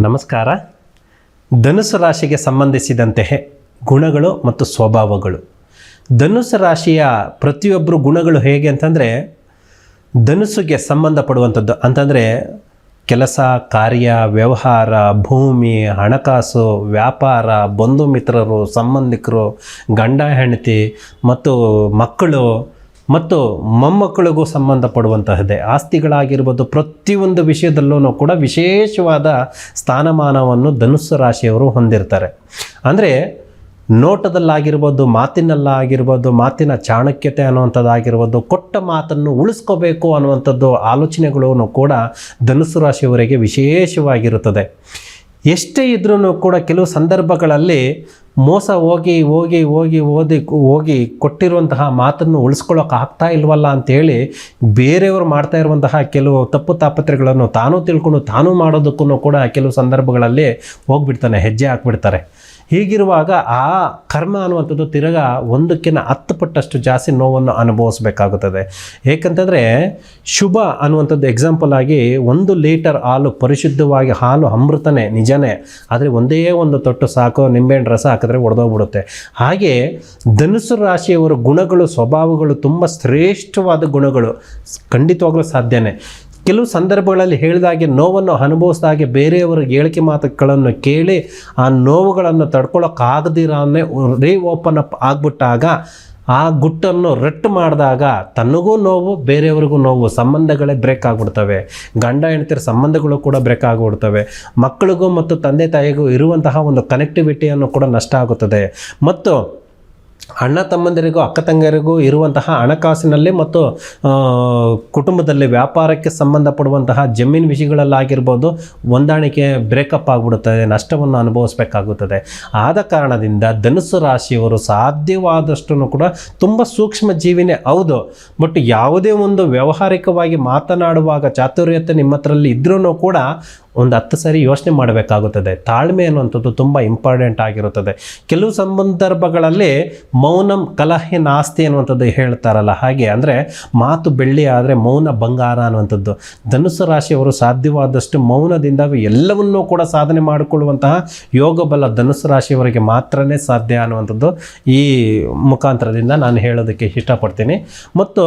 ನಮಸ್ಕಾರ. ಧನುಸು ರಾಶಿಗೆ ಸಂಬಂಧಿಸಿದಂತೆ ಗುಣಗಳು ಮತ್ತು ಸ್ವಭಾವಗಳು. ಧನುಸು ರಾಶಿಯ ಪ್ರತಿಯೊಬ್ಬರು ಗುಣಗಳು ಹೇಗೆ ಅಂತಂದರೆ, ಧನುಸ್ಸಿಗೆ ಸಂಬಂಧಪಡುವಂಥದ್ದು ಅಂತಂದರೆ, ಕೆಲಸ, ಕಾರ್ಯ, ವ್ಯವಹಾರ, ಭೂಮಿ, ಹಣಕಾಸು, ವ್ಯಾಪಾರ, ಬಂಧು ಮಿತ್ರರು, ಸಂಬಂಧಿಕರು, ಗಂಡ ಹೆಂಡತಿ ಮತ್ತು ಮಕ್ಕಳು ಮತ್ತು ಮೊಮ್ಮಕ್ಕಳಿಗೂ ಸಂಬಂಧಪಡುವಂತಹದ್ದೇ. ಆಸ್ತಿಗಳಾಗಿರ್ಬೋದು, ಪ್ರತಿಯೊಂದು ವಿಷಯದಲ್ಲೂ ಕೂಡ ವಿಶೇಷವಾದ ಸ್ಥಾನಮಾನವನ್ನು ಧನುಸ್ಸು ರಾಶಿಯವರು ಹೊಂದಿರ್ತಾರೆ. ಅಂದರೆ, ನೋಟದಲ್ಲಾಗಿರ್ಬೋದು, ಮಾತಿನಲ್ಲಾಗಿರ್ಬೋದು, ಮಾತಿನ ಚಾಣಕ್ಯತೆ ಅನ್ನುವಂಥದ್ದಾಗಿರ್ಬೋದು, ಕೊಟ್ಟ ಮಾತನ್ನು ಉಳಿಸ್ಕೋಬೇಕು ಅನ್ನುವಂಥದ್ದು ಆಲೋಚನೆಗಳು ಕೂಡ ಧನುಸ್ಸು ರಾಶಿಯವರಿಗೆ ವಿಶೇಷವಾಗಿರುತ್ತದೆ. ಎಷ್ಟೇ ಇದ್ರೂ ಕೂಡ ಕೆಲವು ಸಂದರ್ಭಗಳಲ್ಲಿ ಮೋಸ ಹೋಗಿ ಹೋಗಿ ಹೋಗಿ ಓದಿ ಹೋಗಿ ಕೊಟ್ಟಿರುವಂತಹ ಮಾತನ್ನು ಉಳಿಸ್ಕೊಳ್ಳೋಕೆ ಆಗ್ತಾ ಇಲ್ವಲ್ಲ ಅಂತೇಳಿ ಬೇರೆಯವರು ಮಾಡ್ತಾ ಇರುವಂತಹ ಕೆಲವು ತಪ್ಪು ತಾಪತ್ರೆಗಳನ್ನು ತಾನೂ ತಿಳ್ಕೊಂಡು ತಾನೂ ಮಾಡೋದಕ್ಕೂ ಕೂಡ ಕೆಲವು ಸಂದರ್ಭಗಳಲ್ಲಿ ಹೋಗ್ಬಿಡ್ತಾನೆ, ಹೆಜ್ಜೆ ಹಾಕ್ಬಿಡ್ತಾರೆ. ಹೀಗಿರುವಾಗ ಆ ಕರ್ಮ ಅನ್ನುವಂಥದ್ದು ತಿರ್ಗಾ ಒಂದಕ್ಕಿಂತ ಹತ್ತು ಪಟ್ಟಷ್ಟು ಜಾಸ್ತಿ ನೋವನ್ನು ಅನುಭವಿಸಬೇಕಾಗುತ್ತದೆ. ಏಕೆಂತಂದರೆ ಶುಭ ಅನ್ನುವಂಥದ್ದು ಎಕ್ಸಾಂಪಲ್ ಆಗಿ ಒಂದು ಲೀಟರ್ ಹಾಲು ಪರಿಶುದ್ಧವಾಗಿ ಹಾಲು ಅಮೃತನೇ ನಿಜನೇ. ಆದರೆ ಒಂದೇ ಒಂದು ತೊಟ್ಟು ಸಾಕು, ನಿಂಬೆಹಣ್ಣು ರಸ ಹಾಕಿದ್ರೆ ಒಡೆದೋಗ್ಬಿಡುತ್ತೆ. ಹಾಗೆ ಧನುಸು ರಾಶಿಯವರ ಗುಣಗಳು, ಸ್ವಭಾವಗಳು ತುಂಬ ಶ್ರೇಷ್ಠವಾದ ಗುಣಗಳು. ಖಂಡಿತವಾಗಲೂ ಸಾಧ್ಯನೇ. ಕೆಲವು ಸಂದರ್ಭಗಳಲ್ಲಿ ಹೇಳಿದಾಗೆ ನೋವನ್ನು ಅನುಭವಿಸಿದಾಗೆ ಬೇರೆಯವರ ಹೇಳಿಕೆ ಮಾತುಗಳನ್ನು ಕೇಳಿ ಆ ನೋವುಗಳನ್ನು ತಡ್ಕೊಳ್ಳೋಕ್ಕಾಗದಿರೇ ರೀ ಓಪನ್ ಅಪ್ ಆಗಿಬಿಟ್ಟಾಗ ಆ ಗುಟ್ಟನ್ನು ರಟ್ಟು ಮಾಡಿದಾಗ ತನಗೂ ನೋವು, ಬೇರೆಯವ್ರಿಗೂ ನೋವು, ಸಂಬಂಧಗಳೇ ಬ್ರೇಕ್ ಆಗಿಬಿಡ್ತವೆ. ಗಂಡ ಹೆಂಡತಿರ ಸಂಬಂಧಗಳು ಕೂಡ ಬ್ರೇಕ್ ಆಗಿಬಿಡ್ತವೆ. ಮಕ್ಕಳಿಗೂ ಮತ್ತು ತಂದೆ ತಾಯಿಗೂ ಇರುವಂತಹ ಒಂದು ಕನೆಕ್ಟಿವಿಟಿಯನ್ನು ಕೂಡ ನಷ್ಟ ಆಗುತ್ತದೆ. ಮತ್ತು ಅಣ್ಣ ತಮ್ಮಂದಿರಿಗೂ, ಅಕ್ಕ ತಂಗಿಯರಿಗೂ ಇರುವಂತಹ ಹಣಕಾಸಿನಲ್ಲಿ ಮತ್ತು ಕುಟುಂಬದಲ್ಲಿ ವ್ಯಾಪಾರಕ್ಕೆ ಸಂಬಂಧಪಡುವಂತಹ ಜಮೀನು ವಿಷಯಗಳಲ್ಲಾಗಿರ್ಬೋದು ಹೊಂದಾಣಿಕೆ ಬ್ರೇಕಪ್ ಆಗಿಬಿಡುತ್ತದೆ ನಷ್ಟವನ್ನು ಅನುಭವಿಸಬೇಕಾಗುತ್ತದೆ. ಆದ ಕಾರಣದಿಂದ ಧನುಸು ರಾಶಿಯವರು ಸಾಧ್ಯವಾದಷ್ಟು ಕೂಡ ತುಂಬ ಸೂಕ್ಷ್ಮ ಜೀವಿನೇ, ಹೌದು. ಬಟ್ ಯಾವುದೇ ಒಂದು ವ್ಯಾವಹಾರಿಕವಾಗಿ ಮಾತನಾಡುವಾಗ, ಚಾತುರ್ಯತೆ ನಿಮ್ಮ ಹತ್ರಲ್ಲಿ ಕೂಡ ಒಂದು ಹತ್ತು ಸಾರಿ ಯೋಚನೆ ಮಾಡಬೇಕಾಗುತ್ತದೆ. ತಾಳ್ಮೆ ಅನ್ನುವಂಥದ್ದು ತುಂಬ ಇಂಪಾರ್ಟೆಂಟ್ ಆಗಿರುತ್ತದೆ. ಕೆಲವು ಸಂದರ್ಭಗಳಲ್ಲಿ ಮೌನಂ ಕಲಹೆ ನಾಸ್ತಿ ಅನ್ನುವಂಥದ್ದು ಹೇಳ್ತಾರಲ್ಲ, ಹಾಗೆ ಅಂದರೆ ಮಾತು ಬೆಳ್ಳಿ ಆದರೆ ಮೌನ ಬಂಗಾರ ಅನ್ನುವಂಥದ್ದು. ಧನುಸು ರಾಶಿಯವರು ಸಾಧ್ಯವಾದಷ್ಟು ಮೌನದಿಂದ ಎಲ್ಲವನ್ನೂ ಕೂಡ ಸಾಧನೆ ಮಾಡಿಕೊಳ್ಳುವಂತಹ ಯೋಗ ಬಲ ಧನುಸು ರಾಶಿಯವರಿಗೆ ಮಾತ್ರನೇ ಸಾಧ್ಯ ಅನ್ನುವಂಥದ್ದು ಈ ಮುಖಾಂತರದಿಂದ ನಾನು ಹೇಳೋದಕ್ಕೆ ಇಷ್ಟಪಡ್ತೀನಿ. ಮತ್ತು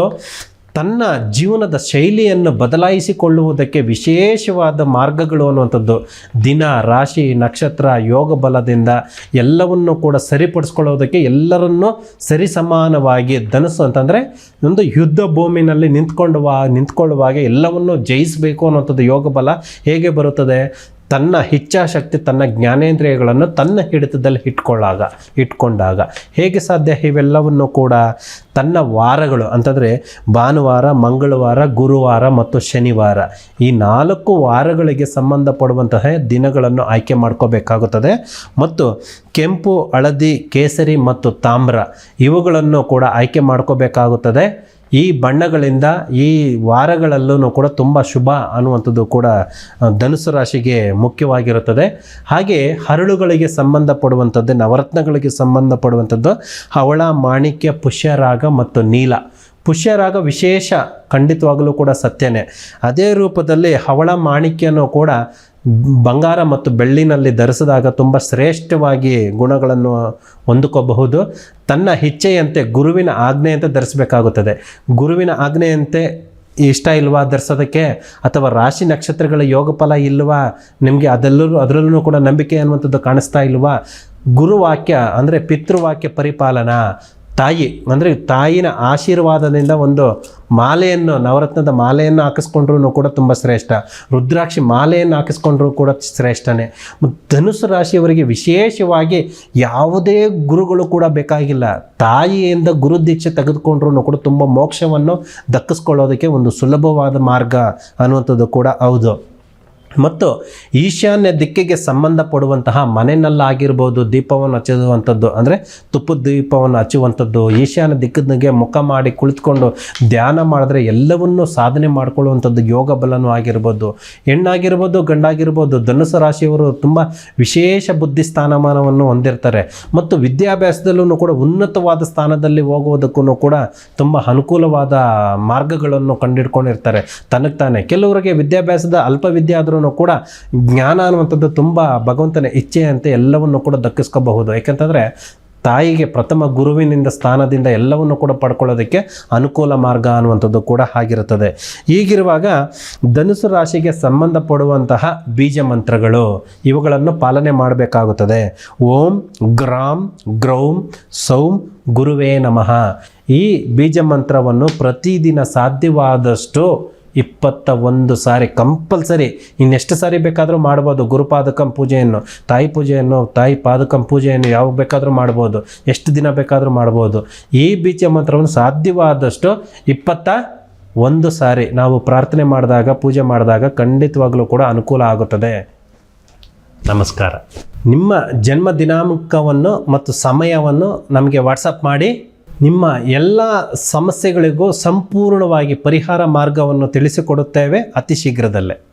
ತನ್ನ ಜೀವನದ ಶೈಲಿಯನ್ನು ಬದಲಾಯಿಸಿಕೊಳ್ಳುವುದಕ್ಕೆ ವಿಶೇಷವಾದ ಮಾರ್ಗಗಳು ಅನ್ನುವಂಥದ್ದು. ದಿನ, ರಾಶಿ, ನಕ್ಷತ್ರ, ಯೋಗ ಬಲದಿಂದ ಎಲ್ಲವನ್ನು ಕೂಡ ಸರಿಪಡಿಸ್ಕೊಳ್ಳೋದಕ್ಕೆ ಎಲ್ಲರನ್ನೂ ಸರಿಸಮಾನವಾಗಿ ಧನಸ್ಸು ಅಂತಂದರೆ ಒಂದು ಯುದ್ಧ ಭೂಮಿನಲ್ಲಿ ನಿಂತ್ಕೊಳ್ಳುವ ನಿಂತ್ಕೊಳ್ಳುವಾಗ ಎಲ್ಲವನ್ನು ಜಯಿಸಬೇಕು ಅನ್ನುವಂಥದ್ದು ಯೋಗ ಬಲ ಹೇಗೆ ಬರುತ್ತದೆ? ತನ್ನ ಇಚ್ಛಾಶಕ್ತಿ, ತನ್ನ ಜ್ಞಾನೇಂದ್ರಿಯಗಳನ್ನು ತನ್ನ ಹಿಡಿತದಲ್ಲಿ ಇಟ್ಕೊಳ್ಳಾಗ, ಇಟ್ಕೊಂಡಾಗ ಹೇಗೆ ಸಾಧ್ಯ ಇವೆಲ್ಲವನ್ನು ಕೂಡ ತನ್ನ ವಾರಗಳು ಅಂತಂದರೆ ಭಾನುವಾರ, ಮಂಗಳವಾರ, ಗುರುವಾರ ಮತ್ತು ಶನಿವಾರ ಈ ನಾಲ್ಕು ವಾರಗಳಿಗೆ ಸಂಬಂಧಪಡುವಂತಹ ದಿನಗಳನ್ನು ಆಯ್ಕೆ ಮಾಡ್ಕೋಬೇಕಾಗುತ್ತದೆ. ಮತ್ತು ಕೆಂಪು, ಹಳದಿ, ಕೇಸರಿ ಮತ್ತು ತಾಮ್ರ ಇವುಗಳನ್ನು ಕೂಡ ಆಯ್ಕೆ ಮಾಡ್ಕೋಬೇಕಾಗುತ್ತದೆ. ಈ ಬಣ್ಣಗಳಿಂದ ಈ ವಾರಗಳಲ್ಲೂ ಕೂಡ ತುಂಬ ಶುಭ ಅನ್ನುವಂಥದ್ದು ಕೂಡ ಧನುಸು ರಾಶಿಗೆ ಮುಖ್ಯವಾಗಿರುತ್ತದೆ. ಹಾಗೆ ಹರಳುಗಳಿಗೆ ಸಂಬಂಧಪಡುವಂಥದ್ದು, ನವರತ್ನಗಳಿಗೆ ಸಂಬಂಧಪಡುವಂಥದ್ದು, ಹವಳ, ಮಾಣಿಕ್ಯ, ಪುಷ್ಯರಾಗ ಮತ್ತು ನೀಲ. ಪುಷ್ಯರಾಗ ವಿಶೇಷ ಖಂಡಿತವಾಗಲೂ ಕೂಡ ಸತ್ಯನೇ. ಅದೇ ರೂಪದಲ್ಲಿ ಹವಳ, ಮಾಣಿಕ್ಯನೂ ಕೂಡ ಬಂಗಾರ ಮತ್ತು ಬೆಳ್ಳಿನಲ್ಲಿ ಧರಿಸಿದಾಗ ತುಂಬ ಶ್ರೇಷ್ಠವಾಗಿ ಗುಣಗಳನ್ನು ಹೊಂದಿಕೋಬಹುದು. ತನ್ನ ಇಚ್ಛೆಯಂತೆ, ಗುರುವಿನ ಆಜ್ಞೆಯಂತೆ ಧರಿಸಬೇಕಾಗುತ್ತದೆ. ಗುರುವಿನ ಆಜ್ಞೆಯಂತೆ ಇಷ್ಟ ಇಲ್ವಾ ಧರಿಸೋದಕ್ಕೆ? ಅಥವಾ ರಾಶಿ ನಕ್ಷತ್ರಗಳ ಯೋಗ ಫಲ ಇಲ್ವಾ? ನಿಮಗೆ ಅದೆಲ್ಲರೂ ಅದರಲ್ಲೂ ಕೂಡ ನಂಬಿಕೆ ಅನ್ನುವಂಥದ್ದು ಕಾಣಿಸ್ತಾ ಇಲ್ವಾ? ಗುರುವಾಕ್ಯ ಅಂದರೆ ಪಿತೃವಾಕ್ಯ ಪರಿಪಾಲನಾ. ತಾಯಿ ಅಂದರೆ ತಾಯಿನ ಆಶೀರ್ವಾದದಿಂದ ಒಂದು ಮಾಲೆಯನ್ನು, ನವರತ್ನದ ಮಾಲೆಯನ್ನು ಹಾಕಿಸ್ಕೊಂಡ್ರೂ ಕೂಡ ತುಂಬ ಶ್ರೇಷ್ಠ. ರುದ್ರಾಕ್ಷಿ ಮಾಲೆಯನ್ನು ಹಾಕಿಸ್ಕೊಂಡ್ರೂ ಕೂಡ ಶ್ರೇಷ್ಠನೇ. ಧನುಸು ರಾಶಿಯವರಿಗೆ ವಿಶೇಷವಾಗಿ ಯಾವುದೇ ಗುರುಗಳು ಕೂಡ ಬೇಕಾಗಿಲ್ಲ. ತಾಯಿಯಿಂದ ಗುರು ದೀಕ್ಷೆ ತೆಗೆದುಕೊಂಡ್ರೂ ಕೂಡ ತುಂಬ ಮೋಕ್ಷವನ್ನು ದಕ್ಕಿಸ್ಕೊಳ್ಳೋದಕ್ಕೆ ಒಂದು ಸುಲಭವಾದ ಮಾರ್ಗ ಅನ್ನುವಂಥದ್ದು ಕೂಡ ಹೌದು. ಮತ್ತು ಈಶಾನ್ಯ ದಿಕ್ಕಿಗೆ ಸಂಬಂಧಪಡುವಂತಹ ಮನೆಯಲ್ಲಾಗಿರ್ಬೋದು ದೀಪವನ್ನು ಹಚ್ಚುವಂಥದ್ದು ಅಂದರೆ ತುಪ್ಪದ ದೀಪವನ್ನು ಹಚ್ಚುವಂಥದ್ದು, ಈಶಾನ್ಯ ದಿಕ್ಕದಿಗೆ ಮುಖ ಮಾಡಿ ಕುಳಿತುಕೊಂಡು ಧ್ಯಾನ ಮಾಡಿದ್ರೆ ಎಲ್ಲವನ್ನೂ ಸಾಧನೆ ಮಾಡಿಕೊಳ್ಳುವಂಥದ್ದು ಯೋಗ ಬಲನೂ ಆಗಿರ್ಬೋದು. ಹೆಣ್ಣಾಗಿರ್ಬೋದು, ಗಂಡಾಗಿರ್ಬೋದು ಧನುಸು ರಾಶಿಯವರು ತುಂಬ ವಿಶೇಷ ಬುದ್ಧಿ ಸ್ಥಾನಮಾನವನ್ನು ಹೊಂದಿರ್ತಾರೆ. ಮತ್ತು ವಿದ್ಯಾಭ್ಯಾಸದಲ್ಲೂ ಕೂಡ ಉನ್ನತವಾದ ಸ್ಥಾನದಲ್ಲಿ ಹೋಗುವುದಕ್ಕೂ ಕೂಡ ತುಂಬ ಅನುಕೂಲವಾದ ಮಾರ್ಗಗಳನ್ನು ಕಂಡಿಡ್ಕೊಂಡಿರ್ತಾರೆ. ತನಗೆ ತಾನೇ ಕೆಲವರಿಗೆ ವಿದ್ಯಾಭ್ಯಾಸದ ಅಲ್ಪ ವಿದ್ಯೆ ಆದ್ರೂ ಎಲ್ಲನೂ ಕೂಡ ಜ್ಞಾನ ಅನ್ನುವಂಥದ್ದು ತುಂಬ ಭಗವಂತನ ಇಚ್ಛೆಯಂತೆ ಎಲ್ಲವನ್ನು ಕೂಡ ದಕ್ಕಿಸ್ಕೋಬಹುದು. ಯಾಕಂತಂದರೆ ತಾಯಿಗೆ ಪ್ರಥಮ ಗುರುವಿನಿಂದ ಸ್ಥಾನದಿಂದ ಎಲ್ಲವನ್ನು ಕೂಡ ಪಡ್ಕೊಳ್ಳೋದಕ್ಕೆ ಅನುಕೂಲ ಮಾರ್ಗ ಅನ್ನುವಂಥದ್ದು ಕೂಡ ಆಗಿರುತ್ತದೆ. ಹೀಗಿರುವಾಗ ಧನುಸು ರಾಶಿಗೆ ಸಂಬಂಧಪಡುವಂತಹ ಬೀಜ ಮಂತ್ರಗಳು ಇವುಗಳನ್ನು ಪಾಲನೆ ಮಾಡಬೇಕಾಗುತ್ತದೆ. ಓಂ ಗ್ರಾಮ್ ಗ್ರೌಂ ಸೌಂ ಗುರುವೇ ನಮಃ. ಈ ಬೀಜ ಮಂತ್ರವನ್ನು ಪ್ರತಿದಿನ ಸಾಧ್ಯವಾದಷ್ಟು ಇಪ್ಪತ್ತ ಒಂದು ಸಾರಿ ಕಂಪಲ್ಸರಿ, ಇನ್ನೆಷ್ಟು ಸಾರಿ ಬೇಕಾದರೂ ಮಾಡ್ಬೋದು ಗುರುಪಾದಕಂ ಪೂಜೆಯನ್ನು, ತಾಯಿ ಪೂಜೆಯನ್ನು, ತಾಯಿ ಪಾದಕಂ ಪೂಜೆಯನ್ನು ಯಾವಾಗ ಬೇಕಾದರೂ ಮಾಡ್ಬೋದು, ಎಷ್ಟು ದಿನ ಬೇಕಾದರೂ ಮಾಡ್ಬೋದು. ಈ ಬೀಜ ಮಂತ್ರವನ್ನು ಸಾಧ್ಯವಾದಷ್ಟು ಇಪ್ಪತ್ತ ಒಂದು ಸಾರಿ ನಾವು ಪ್ರಾರ್ಥನೆ ಮಾಡಿದಾಗ, ಪೂಜೆ ಮಾಡಿದಾಗ ಖಂಡಿತವಾಗಲೂ ಕೂಡ ಅನುಕೂಲ ಆಗುತ್ತದೆ. ನಮಸ್ಕಾರ. ನಿಮ್ಮ ಜನ್ಮ ದಿನಾಂಕವನ್ನು ಮತ್ತು ಸಮಯವನ್ನು ನಮಗೆ ವಾಟ್ಸಪ್ ಮಾಡಿ. ನಿಮ್ಮ ಎಲ್ಲ ಸಮಸ್ಯೆಗಳಿಗೂ ಸಂಪೂರ್ಣವಾಗಿ ಪರಿಹಾರ ಮಾರ್ಗವನ್ನು ತಿಳಿಸಿಕೊಡುತ್ತೇವೆ ಅತಿ ಶೀಘ್ರದಲ್ಲೇ.